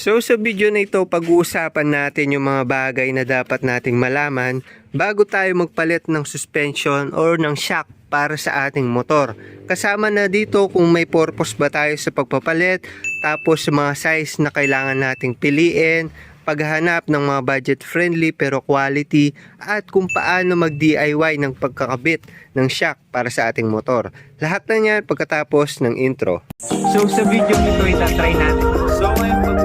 So sa video na ito, pag-uusapan natin yung mga bagay na dapat nating malaman bago tayo magpalit ng suspension or ng shock para sa ating motor. Kasama na dito kung may purpose ba tayo sa pagpapalit, tapos mga size na kailangan nating piliin, paghahanap ng mga budget friendly pero quality at kung paano mag-DIY ng pagkakabit ng shock para sa ating motor. Lahat na yan pagkatapos ng intro. So sa video nito itatry natin. So ngayon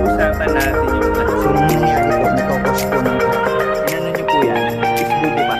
pag-uusapan natin yung ng Ano nyo po yan? Is bubuka.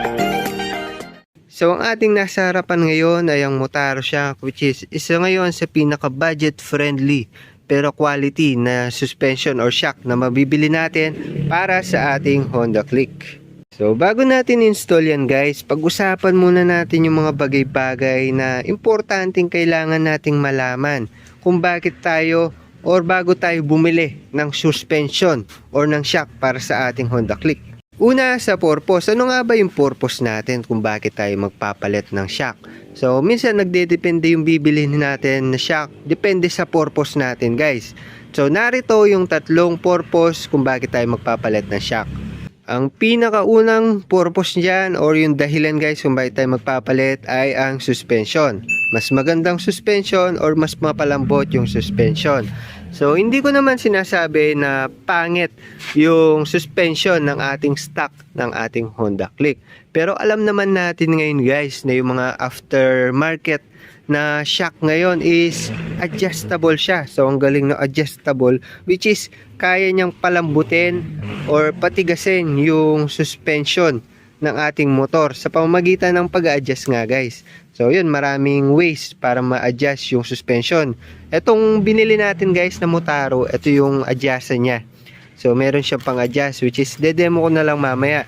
So ang ating nasa harapan ngayon ay ang Motaro Shock which is isa ngayon sa pinaka budget friendly pero quality na suspension or shock na mabibili natin para sa ating Honda Click. So bago natin install yan guys, pag-usapan muna natin yung mga bagay-bagay na importanteng kailangan nating malaman kung bakit tayo or bago tayo bumili ng suspension or ng shock para sa ating Honda Click. Una sa purpose, ano nga ba yung purpose natin kung bakit tayo magpapalit ng shock? So, minsan nagdedepende yung bibilihin natin na shock, depende sa purpose natin guys. So, narito yung tatlong purpose kung bakit tayo magpapalit ng shock. Ang pinakaunang purpose niyan or yung dahilan guys kung bakit tayo magpapalit ay ang suspension. Mas magandang suspension or mas mapalambot yung suspension. So hindi ko naman sinasabi na pangit yung suspension ng ating stock ng ating Honda Click. Pero alam naman natin ngayon guys na yung mga aftermarket na shock ngayon is adjustable siya. So ang galing na adjustable which is kaya niyang palambutin or patigasin yung suspension ng ating motor sa pamamagitan ng pag-adjust nga guys. So yun, maraming ways para ma-adjust yung suspension. Etong binili natin guys na Motaro, ito yung adjust niya. So meron siyang pang-adjust which is dedemo ko na lang mamaya.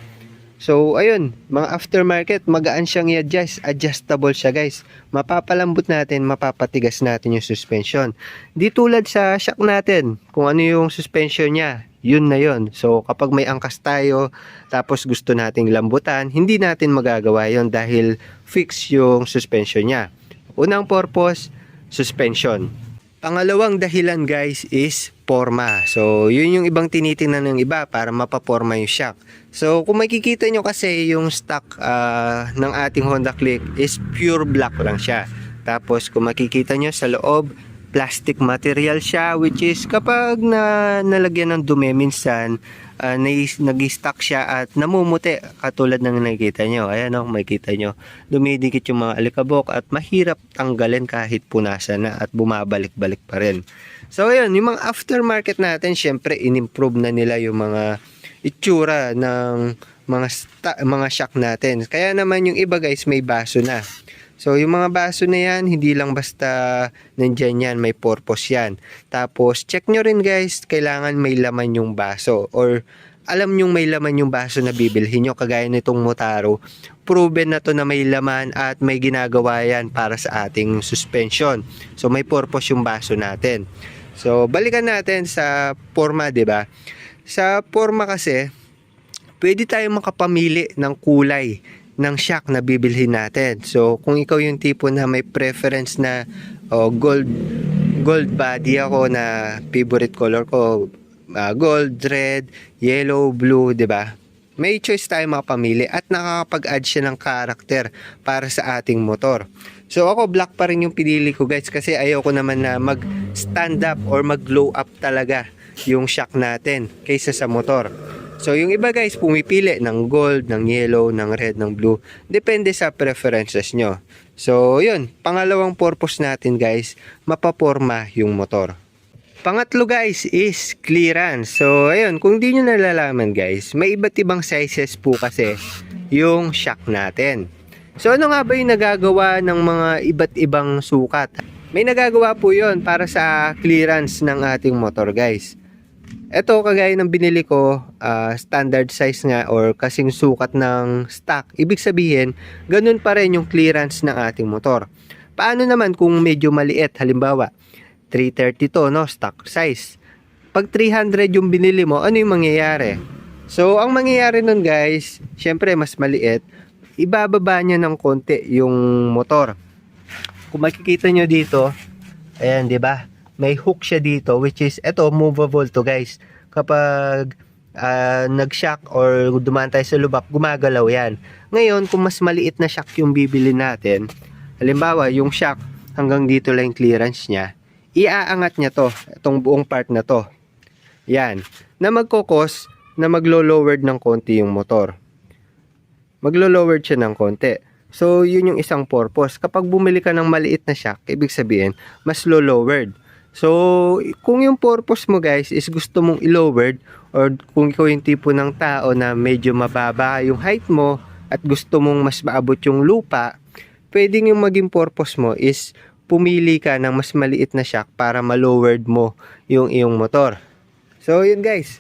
So ayun, mga aftermarket, magaan siyang i-adjust, adjustable siya guys. Mapapalambot natin, mapapatigas natin yung suspension. Di tulad sa shock natin, kung ano yung suspension niya, yun na yun. So kapag may angkas tayo, tapos gusto nating lambutan, hindi natin magagawa yon dahil fix yung suspension niya. Unang purpose, suspension. Pangalawang dahilan guys is forma. So, yun yung ibang tinitingnan ng iba para mapaporma yung shock. So, kung makikita nyo kasi yung stock ah, ng ating Honda Click is pure black lang siya. Tapos, kung makikita nyo sa loob, plastic material siya which is kapag na nalagyan ng dumi minsan uh, nag-stock siya at namumuti katulad ng nakikita nyo ayan o makikita nyo dumidikit yung mga alikabok at mahirap tanggalin kahit punasan na at bumabalik-balik pa rin. So ayun yung mga aftermarket natin syempre inimprove na nila yung mga itsura ng mga mga shock natin. Kaya naman yung iba guys may baso na So, yung mga baso na yan, hindi lang basta nandyan yan, may purpose yan. Tapos, check nyo rin guys, kailangan may laman yung baso. Or, alam nyong may laman yung baso na bibilhin nyo, kagaya nitong Motaro. Proven na to na may laman at may ginagawa yan para sa ating suspension. So, may purpose yung baso natin. So, balikan natin sa forma, 'di ba? Sa forma kasi, pwede tayong makapamili ng kulay ng shock na bibilhin natin. So, kung ikaw yung tipo na may preference na oh, gold gold body ako na favorite color ko, ah, gold, red, yellow, blue, 'di ba? May choice tayo makapamili at nakakapag-add siya ng character para sa ating motor. So ako black pa rin yung pinili ko guys kasi ayaw ko naman na mag stand up or mag glow up talaga yung shock natin kaysa sa motor. So yung iba guys pumipili ng gold, ng yellow, ng red, ng blue. Depende sa preferences nyo. So yun, pangalawang purpose natin guys, mapaporma yung motor. Pangatlo guys is clearance. So ayun, kung di nyo nalalaman guys, may iba't ibang sizes po kasi yung shock natin. So ano nga ba yung nagagawa ng mga iba't ibang sukat? May nagagawa po yon para sa clearance ng ating motor guys. Ito kagaya ng binili ko, ah, standard size nga or kasing sukat ng stock. Ibig sabihin, ganun pa rin yung clearance ng ating motor. Paano naman kung medyo maliit? Halimbawa, 330 to, no? Stock size. Pag 300 yung binili mo, ano yung mangyayari? So, ang mangyayari nun guys, syempre mas maliit, ibababa niya ng konti yung motor. Kung makikita nyo dito, ayan, di ba? May hook siya dito, which is, eto, movable to guys. kapag ah, nag-shock or dumaan tayo sa lubak, gumagalaw yan. Ngayon, kung mas maliit na shock yung bibili natin, halimbawa, yung shock hanggang dito lang yung clearance niya, iaangat niya to, itong buong part na to. Yan. Na magkokos na maglo-lowered ng konti yung motor. Maglo-lowered siya ng konti. So, yun yung isang purpose. Kapag bumili ka ng maliit na shock, ibig sabihin, mas low-lowered. So, kung yung purpose mo guys is gusto mong i-lowered or kung ikaw yung tipo ng tao na medyo mababa yung height mo at gusto mong mas maabot yung lupa, pwedeng yung maging purpose mo is pumili ka ng mas maliit na shock para ma-lowered mo yung iyong motor. So, yun guys.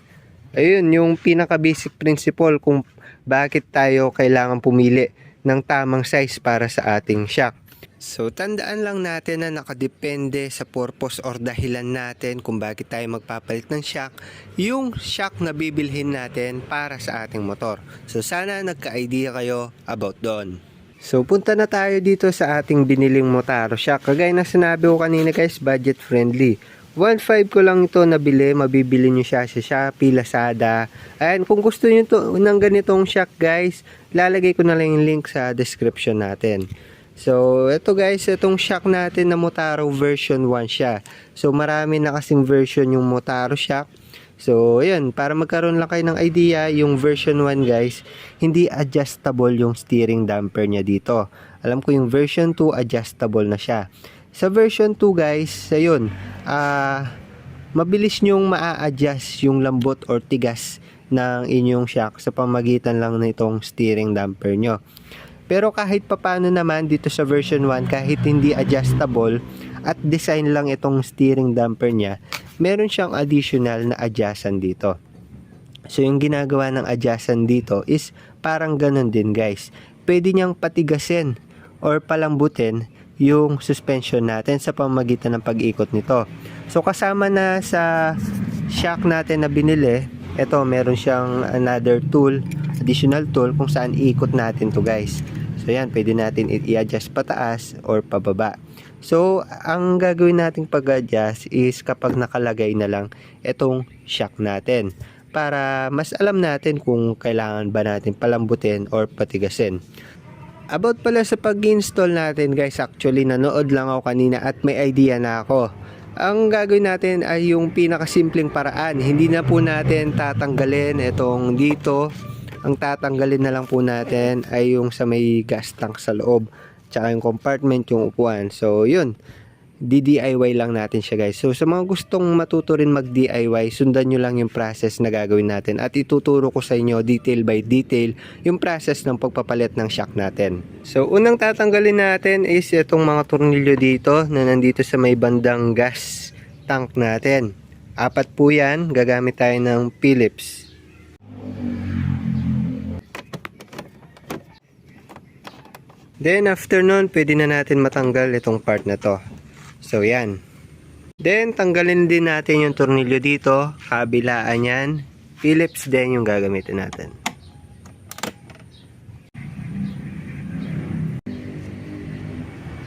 Ayun, yung pinaka-basic principle kung bakit tayo kailangan pumili ng tamang size para sa ating shock. So, tandaan lang natin na nakadepende sa purpose or dahilan natin kung bakit tayo magpapalit ng shock, yung shock na bibilhin natin para sa ating motor. So, sana nagka-idea kayo about doon. So, punta na tayo dito sa ating biniling Motaro shock. Kagaya na sinabi ko kanina guys, budget friendly. 1.5 ko lang ito nabili, mabibili nyo siya sa Shopee, Lazada. And kung gusto nyo to, ng ganitong shock guys, lalagay ko na lang yung link sa description natin. So, ito guys, itong shock natin na Motaro version 1 siya. So, marami na kasing version yung Motaro shock. So, ayan, para magkaroon lang kayo ng idea, yung version 1 guys, hindi adjustable yung steering damper niya dito. Alam ko yung version 2 adjustable na siya. Sa version 2 guys, ayun, ah mabilis nyong maa-adjust yung lambot or tigas ng inyong shock sa pamagitan lang nitong steering damper nyo. Pero kahit papano naman dito sa version 1, kahit hindi adjustable at design lang itong steering damper niya, meron siyang additional na adjustan dito. So yung ginagawa ng adjustan dito is parang ganun din guys. Pwede niyang patigasin or palambutin yung suspension natin sa pamagitan ng pag-ikot nito. So kasama na sa shock natin na binili, ito meron siyang another tool, additional tool kung saan iikot natin to guys. So yan, pwede natin i-adjust pataas or pababa. So, ang gagawin nating pag-adjust is kapag nakalagay na lang itong shock natin para mas alam natin kung kailangan ba natin palambutin or patigasin. About pala sa pag-install natin guys, actually nanood lang ako kanina at may idea na ako. Ang gagawin natin ay yung pinakasimpleng paraan. Hindi na po natin tatanggalin itong dito. Ang tatanggalin na lang po natin ay yung sa may gas tank sa loob. Tsaka yung compartment, yung upuan. So yun, DIY lang natin siya guys. So sa mga gustong matuto rin mag-DIY, sundan nyo lang yung process na gagawin natin at ituturo ko sa inyo detail by detail yung process ng pagpapalit ng shock natin. So unang tatanggalin natin is itong mga tornilyo dito na nandito sa may bandang gas tank natin. Apat po yan, gagamit tayo ng Phillips. Then after nun, pwede na natin matanggal itong part na to. So yan. Then tanggalin din natin yung tornilyo dito, kabilaan yan. Phillips din yung gagamitin natin.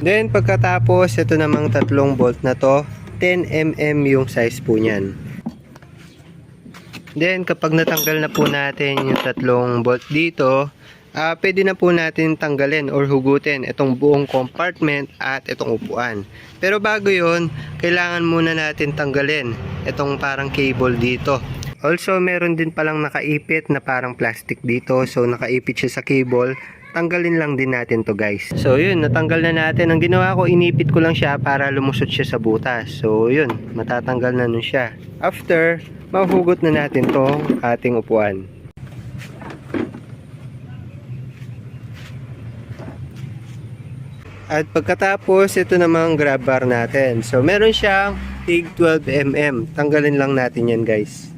Then pagkatapos, ito namang tatlong bolt na to, 10mm yung size po niyan. Then kapag natanggal na po natin yung tatlong bolt dito, ah pwede na po natin tanggalin or hugutin itong buong compartment at itong upuan. Pero bago yon, kailangan muna natin tanggalin itong parang cable dito. Also, meron din palang nakaipit na parang plastic dito. So, nakaipit siya sa cable. Tanggalin lang din natin to guys. So, yun. Natanggal na natin. Ang ginawa ko, inipit ko lang siya para lumusot siya sa butas. So, yun. Matatanggal na nun siya. After, mahugot na natin tong ating upuan. At pagkatapos, ito namang grab bar natin. So, meron siyang tig 12mm. Tanggalin lang natin yan, guys.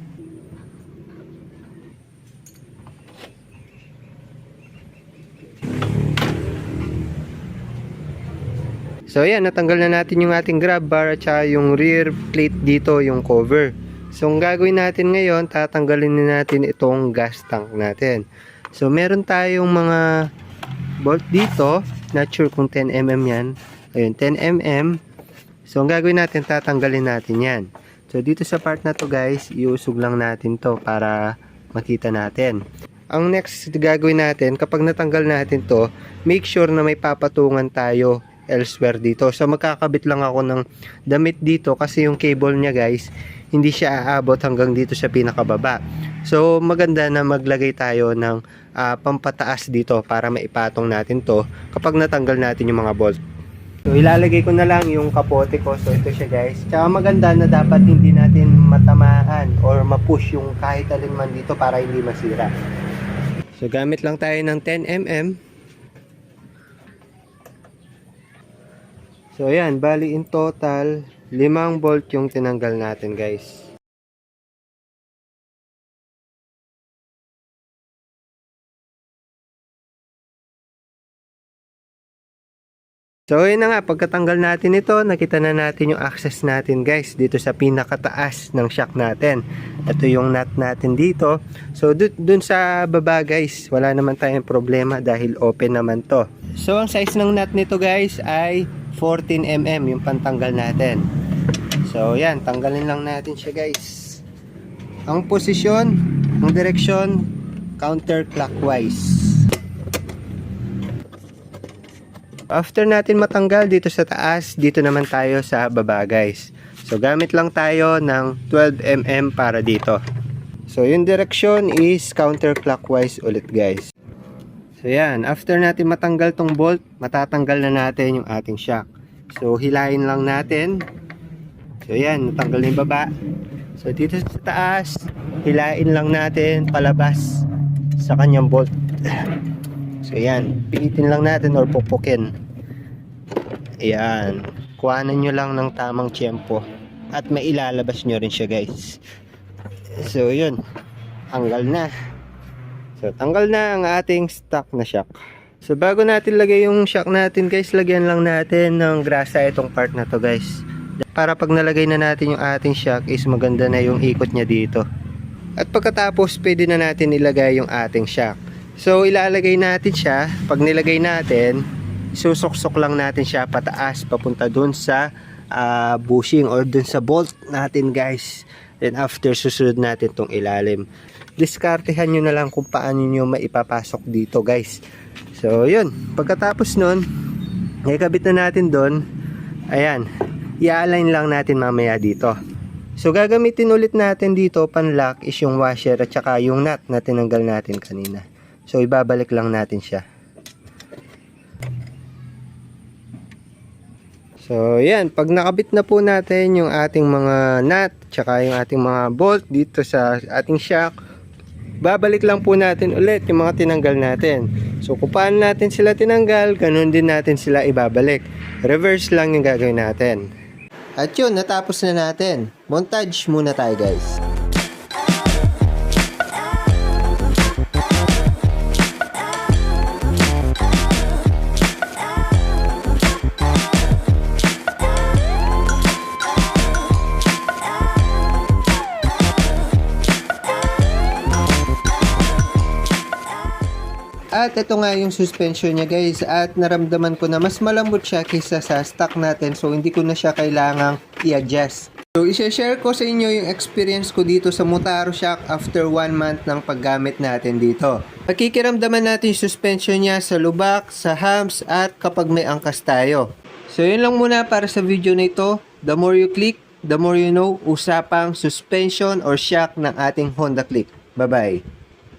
So, ayan, natanggal na natin yung ating grab bar at saka yung rear plate dito, yung cover. So, ang gagawin natin ngayon, tatanggalin na natin itong gas tank natin. So, meron tayong mga bolt dito. Not sure kung 10mm yan. Ayun, 10mm. So, ang gagawin natin, tatanggalin natin yan. So dito sa part na to guys, iusog lang natin to para makita natin. Ang next gagawin natin, kapag natanggal natin to, make sure na may papatungan tayo elsewhere dito. So magkakabit lang ako ng damit dito kasi yung cable niya guys, hindi siya aabot hanggang dito sa pinakababa. So maganda na maglagay tayo ng ah, pampataas dito para maipatong natin to kapag natanggal natin yung mga bolt. So ilalagay ko na lang yung kapote ko. So ito siya guys. Tsaka maganda na dapat hindi natin matamaan or mapush yung kahit alin man dito para hindi masira. So gamit lang tayo ng 10mm. So ayan, bali in total, limang bolt yung tinanggal natin guys. So yun na nga, pagkatanggal natin ito, nakita na natin yung access natin guys dito sa pinakataas ng shock natin. Ito yung nut natin dito. So dun, dun sa baba guys, wala naman tayong problema dahil open naman to. So ang size ng nut nito guys ay 14mm yung pantanggal natin. So yan, tanggalin lang natin siya guys. Ang posisyon, ang direksyon, counterclockwise. After natin matanggal dito sa taas, dito naman tayo sa baba guys. So gamit lang tayo ng 12mm para dito. So yung direction is counterclockwise ulit guys. So yan, after natin matanggal tong bolt, matatanggal na natin yung ating shock. So hilahin lang natin. So yan, natanggal na yung baba. So dito sa taas, hilain lang natin palabas sa kanyang bolt. So yan, piitin lang natin or pupukin. Ayan, kuhanan nyo lang ng tamang tiyempo at mailalabas nyo rin siya guys. So yun, tanggal na. So tanggal na ang ating stock na shock. So bago natin lagay yung shock natin guys, lagyan lang natin ng grasa itong part na to guys. Para pag nalagay na natin yung ating shock is maganda na yung ikot niya dito. At pagkatapos pwede na natin ilagay yung ating shock. So ilalagay natin siya, pag nilagay natin, susuksok lang natin siya pataas papunta dun sa ah, bushing or dun sa bolt natin guys. Then after susunod natin tong ilalim. Diskartehan nyo na lang kung paano nyo maipapasok dito guys. So yun, pagkatapos nun, ikabit na natin doon. Ayan, i-align lang natin mamaya dito. So gagamitin ulit natin dito panlock is yung washer at saka yung nut na tinanggal natin kanina. So ibabalik lang natin siya. So yan, pag nakabit na po natin yung ating mga nut tsaka yung ating mga bolt dito sa ating shock, babalik lang po natin ulit yung mga tinanggal natin. So kung paano natin sila tinanggal, ganun din natin sila ibabalik. Reverse lang yung gagawin natin. At yun, natapos na natin. Montage muna tayo guys. At ito nga yung suspension niya guys at naramdaman ko na mas malambot siya kaysa sa stock natin so hindi ko na siya kailangang i-adjust. So i-share ko sa inyo yung experience ko dito sa Mutaro Shock after 1 month ng paggamit natin dito. Pakikiramdaman natin yung suspension niya sa lubak, sa hams at kapag may angkas tayo. So yun lang muna para sa video na ito. The more you click, the more you know usapang suspension or shock ng ating Honda Click. Bye bye!